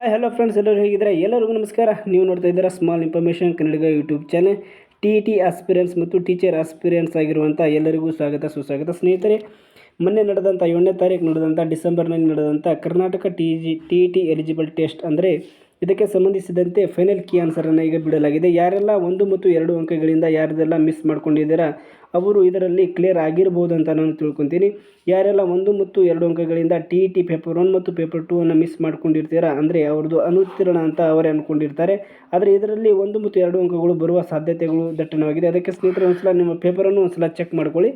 Hello friends ಎಲ್ಲರೂ ಹೇಗಿದ್ದಾರೆ? ಎಲ್ಲರಿಗೂ ನಮಸ್ಕಾರ. ನೀವು ನೋಡ್ತಾ ಇದ್ದೀರಾ small information Kannadiga YouTube channel T T aspirants ಮತ್ತು ಟೀಚರ್ ಆಸ್ಪಿರೆನ್ಸ್ ಆಗಿರುವಂಥ ಎಲ್ಲರಿಗೂ ಸ್ವಾಗತ, ಸುಸ್ವಾಗತ. ಸ್ನೇಹಿತರೆ, ಮೊನ್ನೆ ನಡೆದಂಥ ಏಳನೇ ತಾರೀಕು ನಡೆದಂಥ ಡಿಸೆಂಬರ್ನಲ್ಲಿ ನಡೆದಂಥ Karnataka T G T T eligible test ಅಂದರೆ ಇದಕ್ಕೆ ಸಂಬಂಧಿಸಿದಂತೆ ಫೈನಲ್ ಕೀ ಆನ್ಸರನ್ನು ಈಗ ಬಿಡಲಾಗಿದೆ. ಯಾರೆಲ್ಲ ಒಂದು ಮತ್ತು ಎರಡು ಅಂಕಗಳಿಂದ ಯಾರದೆಲ್ಲ ಮಿಸ್ ಮಾಡ್ಕೊಂಡಿದ್ದೀರಾ, ಅವರು ಇದರಲ್ಲಿ ಕ್ಲಿಯರ್ ಆಗಿರ್ಬೋದು ಅಂತ ನಾನು ತಿಳ್ಕೊತೀನಿ. ಯಾರೆಲ್ಲ ಒಂದು ಮತ್ತು ಎರಡು ಅಂಕಗಳಿಂದ ಟಿ ಟಿ ಪೇಪರ್ ಒನ್ ಮತ್ತು ಪೇಪರ್ ಟೂ ಅನ್ನು ಮಿಸ್ ಮಾಡ್ಕೊಂಡಿರ್ತೀರಾ ಅಂದರೆ ಅವ್ರದ್ದು ಅನುತ್ತೀರ್ಣ ಅಂತ ಅವರೇ ಅಂದ್ಕೊಂಡಿರ್ತಾರೆ ಆದರೆ ಇದರಲ್ಲಿ ಒಂದು ಮತ್ತು ಎರಡು ಅಂಕಗಳು ಬರುವ ಸಾಧ್ಯತೆಗಳು ದಟ್ಟಣವಾಗಿದೆ. ಅದಕ್ಕೆ ಸ್ನೇಹಿತರೆ ಒಂದ್ಸಲ ನಿಮ್ಮ ಪೇಪರನ್ನು ಒಂದ್ಸಲ ಚೆಕ್ ಮಾಡ್ಕೊಳ್ಳಿ.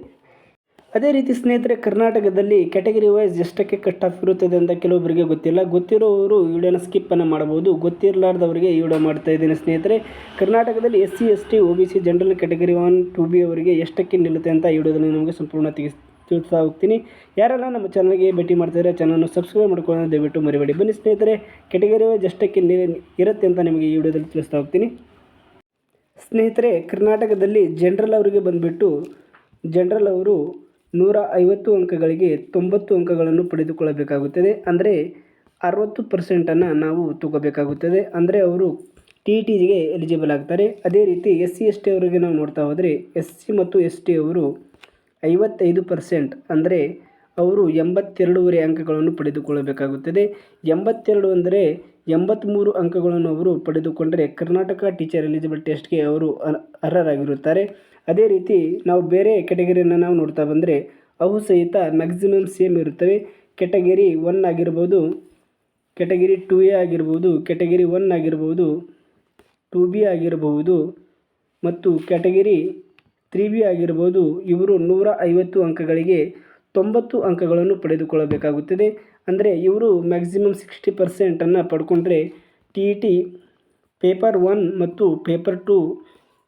ಅದೇ ರೀತಿ ಸ್ನೇಹಿತರೆ, ಕರ್ನಾಟಕದಲ್ಲಿ ಕ್ಯಾಟಗರಿ ವೈಸ್ ಎಷ್ಟಕ್ಕೆ ಕಟ್ ಆಫ್ ಇರುತ್ತದೆ ಅಂತ ಕೆಲವೊಬ್ಬರಿಗೆ ಗೊತ್ತಿಲ್ಲ. ಗೊತ್ತಿರೋರು ವಿಡಿಯೋನ ಸ್ಕಿಪ್ಪನ್ನು ಮಾಡಬಹುದು. ಗೊತ್ತಿರಲಾರ್ದವರಿಗೆ ಈ ವಿಡಿಯೋ ಮಾಡ್ತಾ ಇದ್ದೀನಿ ಸ್ನೇಹಿತರೆ. ಕರ್ನಾಟಕದಲ್ಲಿ S C, S T O B C general category one two B ಅವರಿಗೆ ಎಷ್ಟಕ್ಕೆ ನಿಲ್ಲುತ್ತೆ ಅಂತ ಈ ವಿಡಿಯೋದಲ್ಲಿ ನಿಮಗೆ ಸಂಪೂರ್ಣ ತಿಳಿಸ್ ತಿಳಿಸ್ತಾ ಹೋಗ್ತೀನಿ. ಯಾರೆಲ್ಲ ನಮ್ಮ ಚಾನಲ್ಗೆ ಭೇಟಿ ಮಾಡ್ತಾರೆ ಚಾನಲ್ನ ಸಬ್ಸ್ಕ್ರೈಬ್ ಮಾಡ್ಕೊಳ್ಳೋದು ದಯವಿಟ್ಟು ಮರಿಬೇಡಿ. ಬನ್ನಿ ಸ್ನೇಹಿತರೆ ಕ್ಯಾಟಗರಿ ವೈಸ್ ಎಷ್ಟಕ್ಕೆ ಇರುತ್ತೆ ಅಂತ ನಿಮಗೆ ಈ ವಿಡಿಯೋದಲ್ಲಿ ತಿಳಿಸ್ತಾ ಹೋಗ್ತೀನಿ. ಸ್ನೇಹಿತರೆ, ಕರ್ನಾಟಕದಲ್ಲಿ ಜನರಲ್ ಅವರಿಗೆ ಬಂದುಬಿಟ್ಟು ಜನರಲ್ ಅವರು ನೂರ ಐವತ್ತು ಅಂಕಗಳಿಗೆ ತೊಂಬತ್ತು ಅಂಕಗಳನ್ನು ಪಡೆದುಕೊಳ್ಳಬೇಕಾಗುತ್ತದೆ. ಅಂದರೆ ಅರವತ್ತು ಪರ್ಸೆಂಟನ್ನು ನಾವು ತಗೋಬೇಕಾಗುತ್ತದೆ ಅಂದರೆ ಅವರು ಟಿ ಇ ಟಿಗೆ ಎಲಿಜಿಬಲ್ ಆಗ್ತಾರೆ. ಅದೇ ರೀತಿ ಎಸ್ ಸಿ ಎಸ್ ಟಿ ಅವರಿಗೆ ನಾವು ನೋಡ್ತಾ ಹೋದರೆ ಎಸ್ ಸಿ ಮತ್ತು ಎಸ್ ಟಿ ಅವರು ಐವತ್ತೈದು ಪರ್ಸೆಂಟ್ ಅಂದರೆ ಅವರು ಎಂಬತ್ತೆರಡೂವರೆ ಅಂಕಗಳನ್ನು ಪಡೆದುಕೊಳ್ಳಬೇಕಾಗುತ್ತದೆ. ಎಂಬತ್ತೆರಡು ಅಂದರೆ ಎಂಬತ್ತ್ಮೂರು ಅಂಕಗಳನ್ನು ಅವರು ಪಡೆದುಕೊಂಡರೆ ಕರ್ನಾಟಕ ಟೀಚರ್ ಎಲಿಜಿಬಲ್ ಟೆಸ್ಟ್ಗೆ ಅವರು ಅರ್- ಅರ್ಹರಾಗಿರುತ್ತಾರೆ. ಅದೇ ರೀತಿ ನಾವು ಬೇರೆ ಕೆಟಗರಿಯನ್ನು ನಾವು ನೋಡ್ತಾ ಬಂದರೆ ಅವು ಸಹಿತ ಮ್ಯಾಕ್ಸಿಮಮ್ ಸೇಮ್ ಇರುತ್ತವೆ. ಕೆಟಗರಿ ಒನ್ ಆಗಿರ್ಬೋದು ಕೆಟಗರಿ ಟು ಎ ಆಗಿರ್ಬೋದು ಕೆಟಗರಿ ಒನ್ ಆಗಿರ್ಬೋದು, ಟು ಬಿ ಆಗಿರಬಹುದು ಮತ್ತು ಕ್ಯಾಟಗರಿ ತ್ರೀ ಬಿ ಆಗಿರ್ಬೋದು ಇವರು ನೂರ ಐವತ್ತು ಅಂಕಗಳಿಗೆ ತೊಂಬತ್ತು ಅಂಕಗಳನ್ನು ಪಡೆದುಕೊಳ್ಳಬೇಕಾಗುತ್ತದೆ. ಅಂದರೆ ಇವರು ಮ್ಯಾಕ್ಸಿಮಮ್ ಸಿಕ್ಸ್ಟಿ ಪರ್ಸೆಂಟನ್ನು ಪಡ್ಕೊಂಡ್ರೆ T E T paper one ಮತ್ತು ಪೇಪರ್ ಟು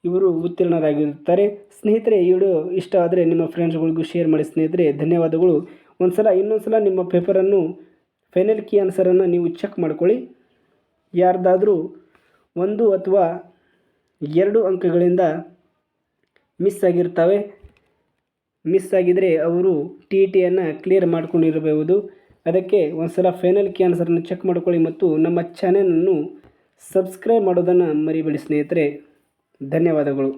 ಇವರು ಉತ್ತೀರ್ಣರಾಗಿರುತ್ತಾರೆ. ಸ್ನೇಹಿತರೆ ವಿಡಿಯೋ ಇಷ್ಟ ಆದರೆ ನಿಮ್ಮ ಫ್ರೆಂಡ್ಸ್ಗಳಿಗೂ ಶೇರ್ ಮಾಡಿ. ಸ್ನೇಹಿತರೆ, ಧನ್ಯವಾದಗಳು. ಒಂದು ಸಲ ಇನ್ನೊಂದು ಸಲ ನಿಮ್ಮ ಪೇಪರನ್ನು ಫೈನಲ್ ಕೀ ಆನ್ಸರನ್ನು ನೀವು ಚೆಕ್ ಮಾಡ್ಕೊಳ್ಳಿ. ಯಾರ್ದಾದರೂ ಒಂದು ಅಥವಾ ಎರಡು ಅಂಕಗಳಿಂದ ಮಿಸ್ ಆಗಿರ್ತವೆ. ಮಿಸ್ ಆಗಿದ್ದರೆ ಅವರು ಟಿ ಇ ಟಿಯನ್ನು ಕ್ಲಿಯರ್ ಮಾಡ್ಕೊಂಡಿರಬಹುದು. ಅದಕ್ಕೆ ಒಂದು ಸಲ ಫೈನಲ್ ಕೀ ಆನ್ಸರನ್ನು ಚೆಕ್ ಮಾಡ್ಕೊಳ್ಳಿ ಮತ್ತು ನಮ್ಮ ಚಾನೆಲನ್ನು ಸಬ್ಸ್ಕ್ರೈಬ್ ಮಾಡೋದನ್ನು ಮರಿಬೇಡಿ ಸ್ನೇಹಿತರೆ. ಧನ್ಯವಾದಗಳು.